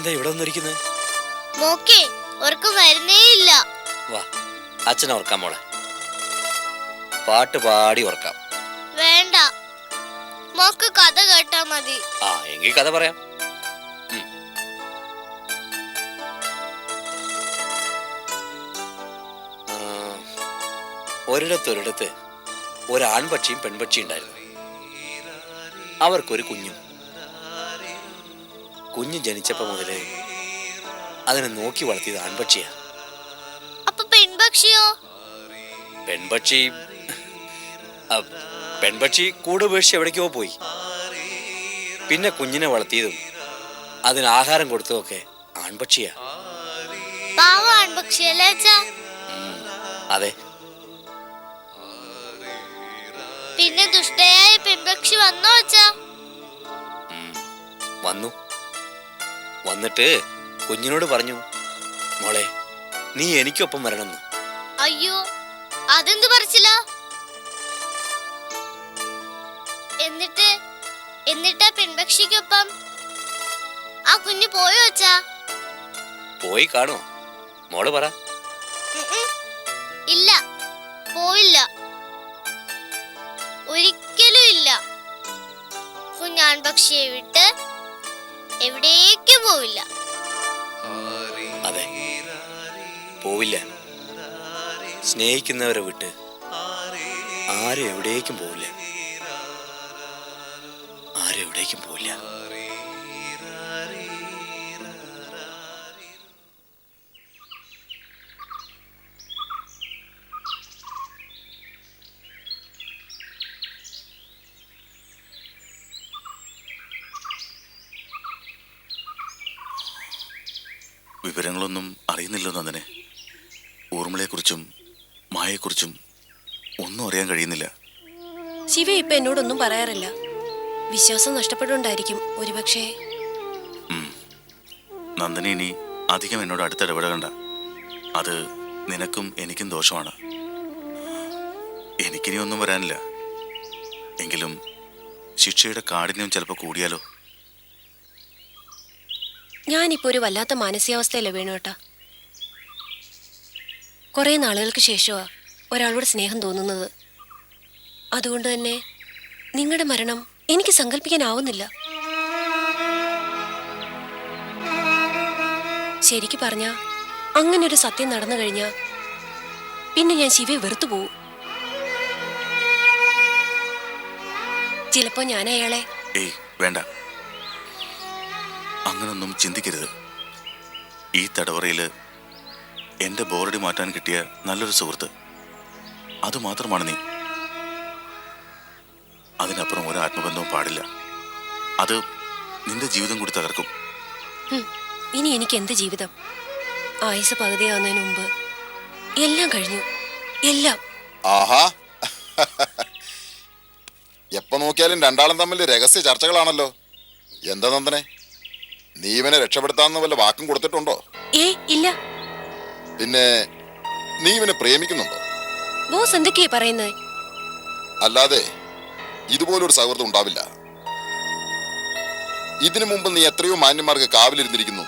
മോളെന്താ ഇവിടെ വന്നിരിക്കുന്നത് മോക്കെ ഉറക്കം വരുന്നേ ഇല്ല വാ അച്ഛനെ ഓർക്കാം മോളെ. പാട്ട് പാടി ഓർക്കാം വേണ്ട. മോക്ക് കഥ കേട്ടാ മതി. ആ എങ്കിൽ കഥ പറയാം. ഒരിടത്തൊരിടത്ത് ഒരു ആൺപക്ഷിയും പെൺപക്ഷിയും ഉണ്ടായിരുന്നു. അവർക്കൊരു കുഞ്ഞും. കുഞ്ഞ് ജനിച്ചപ്പോ മുതലേ അതിനെ നോക്കി വളർത്തിയത് ആൺപക്ഷിയാ. അപ്പൊ പെൺപക്ഷിയോ? പെൺപക്ഷി പെൺപക്ഷി കൂട് ഉപേക്ഷിച്ച് എവിടേക്കോ പോയി. പിന്നെ കുഞ്ഞിനെ വളർത്തിയതും അതിന് ആഹാരം കൊടുത്തതൊക്കെ ആൺപക്ഷിയാ. പാവ ആൺപക്ഷിയല്ലേ അച്ഛാ? അതെ. പിന്നെ ദുഷ്ടയായ പെൺപക്ഷി വന്നോ അച്ഛാ? വന്നു. വന്നിട്ട് കുഞ്ഞിനോട് പറഞ്ഞു മോളെ നീ എനിക്കൊപ്പം വരണമെന്ന്. അയ്യോ അതെന്ത് പറിച്ചില്ല എന്നിട്ട് എന്നിട്ട് പെൺപക്ഷിക്കൊപ്പം? ആ കുഞ്ഞു പോയോ അച്ഛാ? പോയി കാണോ മോൾ പറ. ഇല്ല പോയില്ല ഒരിക്കലും ഇല്ല. കുഞ്ഞാൺ പക്ഷിയെ വിട്ട് എവിടേക്കും പോവില്ല. അതെ. പോവില്ല. സ്നേഹിക്കുന്നവരെ വിട്ട് ആരും എവിടേക്കും പോവില്ല. ആരും എവിടേക്കും പോവില്ല. വിവരങ്ങളൊന്നും അറിയുന്നില്ലോ നന്ദനെ. ഊർമിളയെക്കുറിച്ചും മായയെക്കുറിച്ചും ഒന്നും അറിയാൻ കഴിയുന്നില്ല. ശിവ ഇപ്പൊ എന്നോടൊന്നും പറയാറില്ല. വിശ്വാസം നഷ്ടപ്പെട്ടുകൊണ്ടായിരിക്കും ഒരുപക്ഷെ. നന്ദന ഇനി അധികം എന്നോട് അടുത്തിടപെടകണ്ട അത് നിനക്കും എനിക്കും ദോഷമാണ്. എനിക്കിനി ഒന്നും വരാനില്ല. എങ്കിലും ശിക്ഷയുടെ കാഠിന്യം ചിലപ്പോൾ കൂടിയാലോ? ഞാനിപ്പോ ഒരു വല്ലാത്ത മാനസികാവസ്ഥയല്ലേ വേണുവേട്ടാ കുറേ നാളുകൾക്ക് ശേഷമാ ഒരാളോട് സ്നേഹം തോന്നുന്നത്. അതുകൊണ്ട് തന്നെ നിങ്ങളുടെ മരണം എനിക്ക് സങ്കല്പിക്കാനാവുന്നില്ല ശരിക്ക് പറഞ്ഞ അങ്ങനെ ഒരു സത്യം നടന്നു കഴിഞ്ഞാ പിന്നെ ഞാൻ ശിവയെ വെറുത്തു പോവും. ചിലപ്പോ ഞാൻ അയാളെ വേണ്ട. അങ്ങനൊന്നും ചിന്തിക്കരുത്. ഈ തടവറയിൽ എന്റെ ബോറടി മാറ്റാൻ കിട്ടിയ നല്ലൊരു സുഹൃത്ത്. അതുമാത്രമാണ് നീ. അതിനപ്പുറം ഒരു ആത്മബന്ധവും പാടില്ല. അത് നിന്റെ ജീവിതം കൂടി തകർക്കും. ഇനി എനിക്ക് എന്ത് ജീവിതം? ആയുസ് പകുതിയാവുന്നതിന് മുമ്പ് എല്ലാം കഴിഞ്ഞു. എല്ലാം. ആഹാ. എപ്പോ നോക്കിയാലും രണ്ടാളും തമ്മിൽ രഹസ്യ ചർച്ചകളാണല്ലോ. എന്താ നന്ദനെ? നീ ഇവനെ രക്ഷപ്പെടുത്താന്ന് വല്ല വാക്കും കൊടുത്തിട്ടുണ്ടോ? ഏ ഇല്ല. പിന്നെ നീ ഇവനെ പ്രേമിക്കുന്നുണ്ടോ? ബോസ് എന്തൊക്കെയാ പറയുന്നത് അല്ലാതെ ഇതുപോലൊരു സൗഹൃദം ഉണ്ടാവില്ല. ഇതിനു മുമ്പ് നീ എത്രയോ മാന്യന്മാർക്ക് കാവിലിരുന്നിരിക്കുന്നു.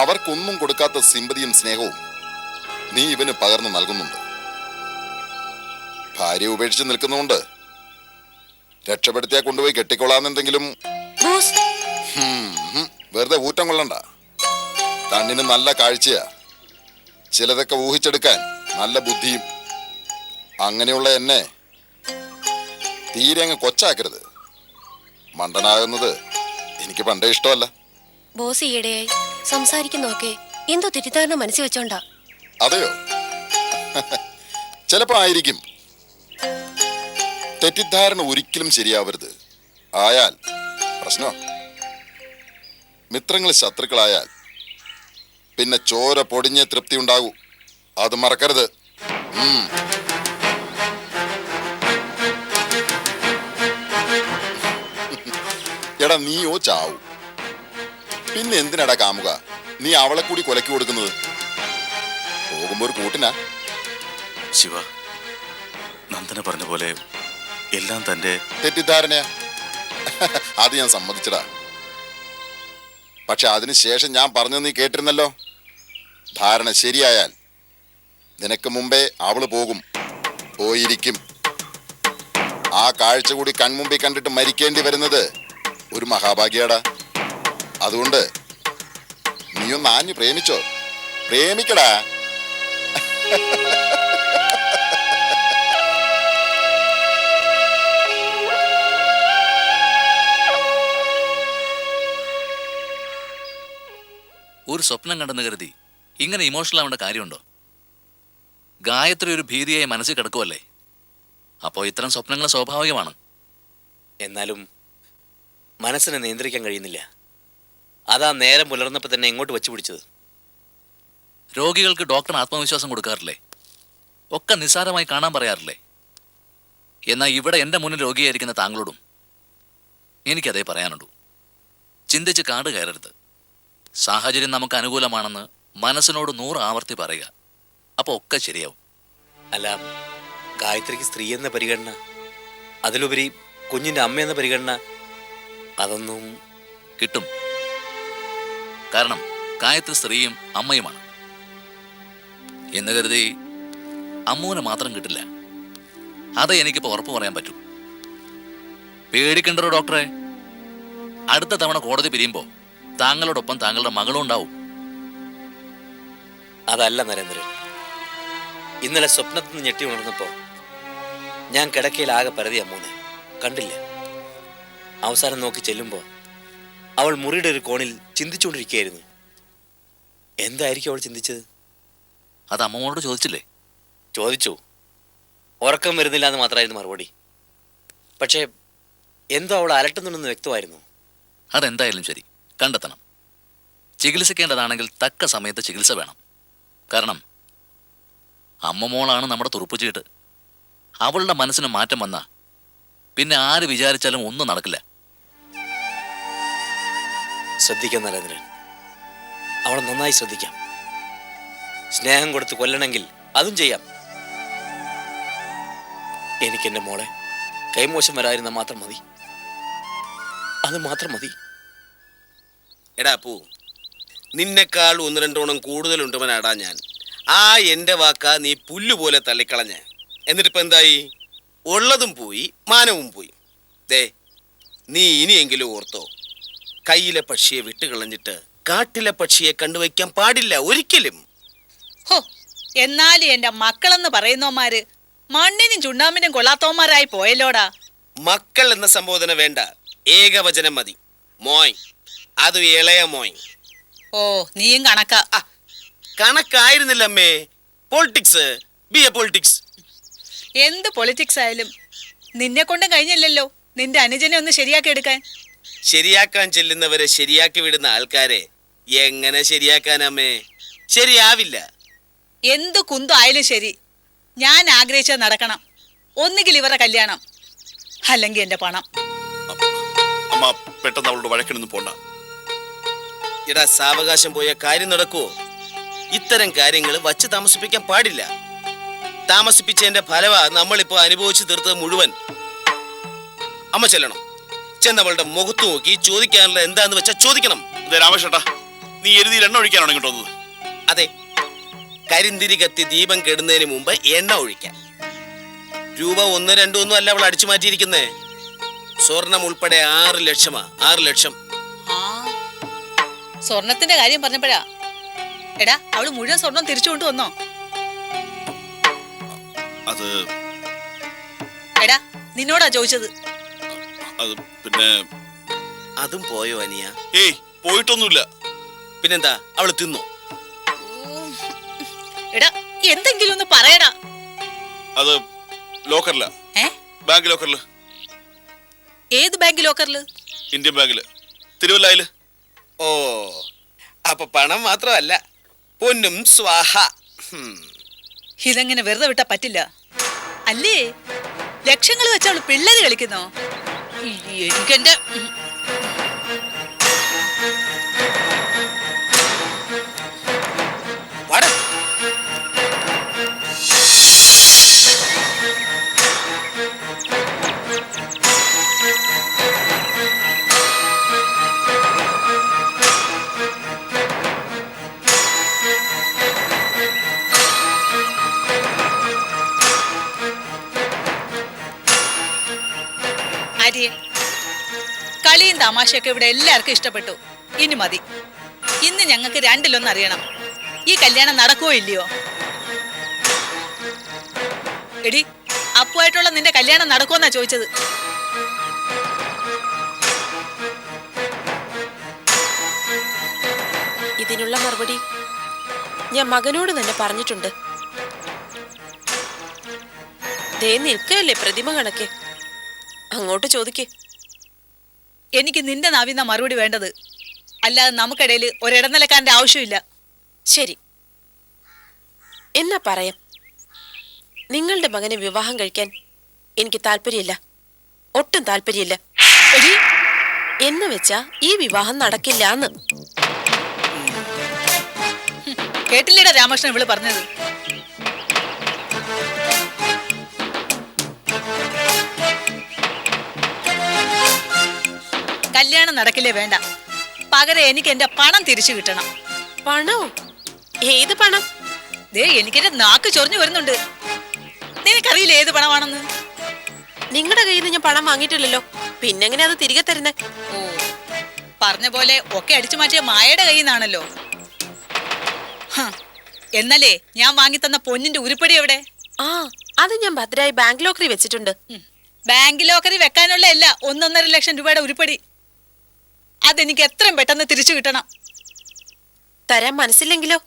അവർക്കൊന്നും കൊടുക്കാത്ത സിമ്പതിയും സ്നേഹവും നീ ഇവന് പകർന്നു നൽകുന്നുണ്ട്. ഭാര്യ ഉപേക്ഷിച്ച് നിൽക്കുന്നുണ്ട് രക്ഷപ്പെടുത്തിയാ കൊണ്ടുപോയി കെട്ടിക്കൊള്ളാന്നെന്തെങ്കിലും ബോസ് വെറുതെ ഊറ്റം കൊള്ളണ്ട. കണ്ണിന് നല്ല കാഴ്ചയാ. ചിലതൊക്കെ ഊഹിച്ചെടുക്കാൻ നല്ല ബുദ്ധിയും. അങ്ങനെയുള്ള എന്നെ തീരെ അങ്ങ് കൊച്ചാക്കരുത്. മണ്ടനാകുന്നത് എനിക്ക് പണ്ടേ ഇഷ്ടമല്ല. ബോസ് ഈയിടെയായി സംസാരിക്കുന്നൊക്കെ എന്തോ തെറ്റിദ്ധാരണ മനസ്സിൽ വെച്ചോണ്ടാ. അതെയോ? ചിലപ്പോ ആയിരിക്കും. തെറ്റിദ്ധാരണ ഒരിക്കലും ശരിയാവരുത്. ആയാൽ പ്രശ്നോ മിത്രങ്ങൾ ശത്രുക്കളായാൽ പിന്നെ ചോര പൊടിഞ്ഞ തൃപ്തി ഉണ്ടാകൂ. അത് മറക്കരുത്. എടാ നീയോ ചാവൂ. പിന്നെ എന്തിനടാ കാമുക? നീ അവളെ കൂടി കൊലക്കി കൊടുക്കുന്നത്. പോകുമ്പോ ഒരു കൂട്ടിനാ. ശിവ നന്ദന പറഞ്ഞ പോലെ എല്ലാം തന്റെ തെറ്റിദ്ധാരണയാ. അത് ഞാൻ സമ്മതിച്ചടാ പക്ഷെ അതിനുശേഷം ഞാൻ പറഞ്ഞു നീ കേട്ടിരുന്നല്ലോ. ധാരണ ശരിയായാൽ നിനക്ക് മുമ്പേ അവൾ പോകും. പോയിരിക്കും. ആ കാഴ്ച കൂടി കൺമുമ്പിൽ കണ്ടിട്ട് മരിക്കേണ്ടി വരുന്നത് ഒരു മഹാഭാഗ്യടാ. അതുകൊണ്ട് നീയൊന്ന് ആഞ്ഞു പ്രേമിച്ചോ? പ്രേമിക്കടാ. ഒരു സ്വപ്നം കണ്ടെന്ന് കരുതി. ഇങ്ങനെ ഇമോഷണൽ ആവേണ്ട കാര്യമുണ്ടോ? ഗായത്രി ഒരു ഭീതിയായി മനസ്സിൽ കിടക്കുമല്ലേ അപ്പോ ഇത്തരം സ്വപ്നങ്ങൾ സ്വാഭാവികമാണ്. എന്നാലും മനസ്സിനെ നിയന്ത്രിക്കാൻ കഴിയുന്നില്ല. അതാ നേരം പുലർന്നപ്പോൾ തന്നെ ഇങ്ങോട്ട് വെച്ച് പിടിച്ചത്. രോഗികൾക്ക് ഡോക്ടർ ആത്മവിശ്വാസം കൊടുക്കാറില്ലേ? ഒക്കെ നിസ്സാരമായി കാണാൻ പറയാറില്ലേ? എന്നാൽ ഇവിടെ എന്റെ മുന്നിൽ രോഗിയായിരിക്കുന്ന താങ്കളോടും എനിക്കതേ പറയാനുള്ളൂ. ചിന്തിച്ച് കാട് കയറരുത്. സാഹചര്യം നമുക്ക് അനുകൂലമാണെന്ന് മനസ്സിനോട് നൂറ് ആവർത്തി പറയുക. അപ്പോൾ ഒക്കെ ശരിയാവും. അല്ല ഗായത്രിക്ക് സ്ത്രീ എന്ന പരിഗണന അതിലുപരി കുഞ്ഞിന്റെ അമ്മ എന്ന പരിഗണന അതൊന്നും കിട്ടും. കാരണം ഗായത്രി സ്ത്രീയും അമ്മയുമാണ്. എന്ന് കരുതി അമ്മൂനെ മാത്രം കിട്ടില്ല. അത് എനിക്കിപ്പോൾ ഉറപ്പ് പറയാൻ പറ്റൂ. പേടിക്കണ്ടോ ഡോക്ടറെ അടുത്ത തവണ കോടതി പിരിയുമ്പോൾ താങ്കളോടൊപ്പം താങ്കളുടെ മകളും ഉണ്ടാവും. അതല്ല നരേന്ദ്രൻ. ഇന്നലെ സ്വപ്നത്തിൽ നിന്ന് ഞെട്ടി ഉണർന്നപ്പോൾ ഞാൻ കിടക്കയിൽ ആകെ പരതിയ മോനെ കണ്ടില്ല? അവസാനം നോക്കി ചെല്ലുമ്പോൾ അവൾ മുറിയുടെ ഒരു കോണിൽ ചിന്തിച്ചുകൊണ്ടിരിക്കുകയായിരുന്നു. എന്തായിരിക്കും അവൾ ചിന്തിച്ചത്? അത് അമ്മമ്മോട് ചോദിച്ചില്ലേ? ചോദിച്ചു. ഉറക്കം വരുന്നില്ല എന്ന് മാത്രമായിരുന്നു മറുപടി. പക്ഷേ എന്തോ അവൾ അലട്ടുന്നുണ്ടെന്ന് വ്യക്തമായിരുന്നു. അതെന്തായാലും ശരി. കണ്ടെത്തണം. ചികിത്സിക്കേണ്ടതാണെങ്കിൽ തക്ക സമയത്ത് ചികിത്സ വേണം. കാരണം അമ്മമോളാണ് നമ്മുടെ തുറുപ്പുചീട്ട്. അവളുടെ മനസ്സിന് മാറ്റം വന്ന പിന്നെ ആര് വിചാരിച്ചാലും ഒന്നും നടക്കില്ല. ശ്രദ്ധിക്കാം നരേന്ദ്രൻ. അവളെ നന്നായി ശ്രദ്ധിക്കാം. സ്നേഹം കൊടുത്ത് കൊല്ലണമെങ്കിൽ അതും ചെയ്യാം. എനിക്കെന്റെ മോളെ കൈമോശം വരായിരുന്ന മാത്രം മതി. അത് മാത്രം മതി. എടാ പൂ. നിന്നെക്കാൾ ഒന്ന് രണ്ടോണം കൂടുതലുണ്ടവനാടാ ഞാൻ. ആ എന്റെ വാക്ക നീ പുല്ലുപോലെ തള്ളിക്കളഞ്ഞ്. എന്നിട്ടിപ്പോൾ എന്തായി? ഉള്ളതും പോയി മാനവും പോയി. ദേ നീ ഇനിയെങ്കിലും ഓർത്തോ. കയ്യിലെ പക്ഷിയെ വിട്ടുകളഞ്ഞിട്ട് കാട്ടിലെ പക്ഷിയെ കണ്ടുവയ്ക്കാൻ പാടില്ല ഒരിക്കലും. ഹോ എന്നാലും എന്റെ മക്കളെന്ന് പറയുന്നവന്മാര് മണ്ണിനും ചുണ്ണാമ്പിനും കൊള്ളാത്തവന്മാരായി പോയല്ലോടാ. മക്കൾ എന്ന സംബോധന വേണ്ട ഏകവചനം മതി. മോയ് അതും ഇളയ മോയ് ഓ നീയും കണക്കാ. കണക്കായിരുന്നില്ല അമ്മേ. പൊളിറ്റിക്സ് ബി എ പൊളിറ്റിക്സ് എന്ത് പൊളിറ്റിക്സ് ആയാലും നിന്നെ കൊണ്ടും കഴിഞ്ഞില്ലല്ലോ. നിന്റെ അനുജനെ ഒന്ന് ശരിയാക്കി എടുക്കാൻ. ശരിയാക്കാൻ ചെല്ലുന്നവരെ ശരിയാക്കി വിടുന്ന ആൾക്കാരെ എങ്ങനെ ശരിയാക്കാനമ്മേ ശരിയാവില്ല. എന്ത് കുന്തു ആയാലും ശരി. ഞാൻ ആഗ്രഹിച്ചത് നടക്കണം. ഒന്നുകിൽ ഇവരുടെ കല്യാണം അല്ലെങ്കിൽ എന്റെ പണം. അമ്മ പെട്ടെന്ന് അവളോട് വഴക്കിനൊന്നും പോണ്ട. എടാ സാവകാശം പോയ കാര്യം നടക്കുവോ ഇത്തരം കാര്യങ്ങൾ വച്ച് താമസിപ്പിക്കാൻ പാടില്ല. താമസിപ്പിച്ചതിന്റെ ഫലവാ നമ്മളിപ്പോ അനുഭവിച്ചു തീർത്തത് മുഴുവൻ. അമ്മ ചെല്ലണം. ചെന്നവളുടെ മുഖത്ത് നോക്കി ചോദിക്കാനുള്ള എന്താന്ന് വെച്ചാ ചോദിക്കണം. രാമേഷേട്ടാ നീ എഴുതി എണ്ണ ഒഴിക്കാനാണ് ഇങ്ങോട്ട് വന്നത് അതെ. കരിന്തിരി കത്തി ദീപം കെടുന്നതിന് മുമ്പ് എണ്ണ ഒഴിക്കാൻ. രൂപ ഒന്ന് രണ്ടും ഒന്നും അല്ല അവൾ അടിച്ചു മാറ്റിയിരിക്കുന്നേ. സ്വർണം ഉൾപ്പെടെ ആറ് ലക്ഷമാ ആറ് ലക്ഷം. സ്വർണത്തിന്റെ കാര്യം പറഞ്ഞപ്പോഴാ. എടാ അവൾ മുഴുവൻ സ്വർണം തിരിച്ചു കൊണ്ടുവന്നോ? അത് എടാ നിന്നോടാ ചോദിച്ചത്. അത് പിന്നെ അതും പോയോ അനിയ? ഏയ് പോയിട്ടൊന്നുമില്ല. പിന്നെന്താ അവൾ തിന്നോ? എടാ എന്തെങ്കിലും ഒന്ന് പറയടാ. അത് ലോക്കറില. ബാങ്ക് ലോക്കറിൽ ഏത് ബാങ്ക് ലോക്കറിൽ? ഇന്ത്യൻ ബാങ്കിൽ. തിരുവല്ലായിൽ. ഓ അപ്പൊ പണം മാത്രമല്ല. പൊന്നും സ്വാഹ. ഇതങ്ങനെ വെറുതെ വിട്ടാ പറ്റില്ല? അല്ലേ? ലക്ഷങ്ങൾ വെച്ചവൾ പിള്ളേര് കളിക്കുന്നോ? എനിക്കെന്റെ തമാശയൊക്കെ ഇവിടെ എല്ലാവർക്കും ഇഷ്ടപ്പെട്ടു. ഇനി മതി. ഇന്ന് ഞങ്ങൾക്ക് രണ്ടിലൊന്ന് അറിയണം. ഈ കല്യാണം നടക്കുവോ ഇല്ലയോ? എടി അപ്പുമായിട്ടുള്ള നിന്റെ കല്യാണം നടക്കുമെന്നാ ചോദിച്ചത്. ഇതിനുള്ള മറുപടി ഞാൻ മകനോട് തന്നെ പറഞ്ഞിട്ടുണ്ട്. ദേ നിൽക്കല്ലേ പ്രതിമ കണക്കെ. അങ്ങോട്ട് ചോദിക്കേ. എനിക്ക് നിന്റെ നാവിന്ന മറുപടി വേണ്ടത്. അല്ലാതെ നമുക്കിടയിൽ ഒരിടനിലക്കാരന്റെ ആവശ്യമില്ല. ശരി. എന്നാ പറയാം? നിങ്ങളുടെ മകനെ വിവാഹം കഴിക്കാൻ എനിക്ക് താല്പര്യമില്ല. ഒട്ടും താല്പര്യമില്ല. എന്ന് വെച്ചാ ഈ വിവാഹം നടക്കില്ല എന്ന് കേട്ടില്ലേടാ രാമകൃഷ്ണൻ ഇവൾ പറഞ്ഞത്? കല്യാണം നടക്കില്ലേ വേണ്ട. പകരം എനിക്ക് എന്റെ പണം തിരിച്ചു കിട്ടണം. പണോ? ഏത് പണം? ദേ എനിക്കെന്റെ നാക്ക് ചൊറിഞ്ഞു വരുന്നുണ്ട്. നിനക്കറിയില്ല ഏത് പണമാണെന്ന്? നിങ്ങളുടെ കയ്യിൽ നിന്ന് ഞാൻ പണം വാങ്ങിയിട്ടില്ലല്ലോ. പിന്നെങ്ങനെ അത് തിരികെ തരുന്നേ? ഓ പറഞ്ഞ പോലെ ഒക്കെ അടിച്ചു മാറ്റിയ മായയുടെ കയ്യിൽ നിന്നാണല്ലോ. എന്നാലേ എന്നല്ലേ ഞാൻ വാങ്ങിത്തന്ന പൊന്നിന്റെ ഉരുപ്പടി എവിടെ? ആ അത് ഞാൻ ഭദ്രായി ബാങ്ക് ലോക്കറി വെച്ചിട്ടുണ്ട്. ബാങ്ക് ലോക്കറി വെക്കാനുള്ള അല്ല ഒന്നൊന്നര ലക്ഷം രൂപയുടെ ഉരുപ്പടി. അതെനിക്ക് എത്രയും പെട്ടെന്ന് തിരിച്ചു കിട്ടണം. തരാൻ മനസ്സില്ലെങ്കിലോ?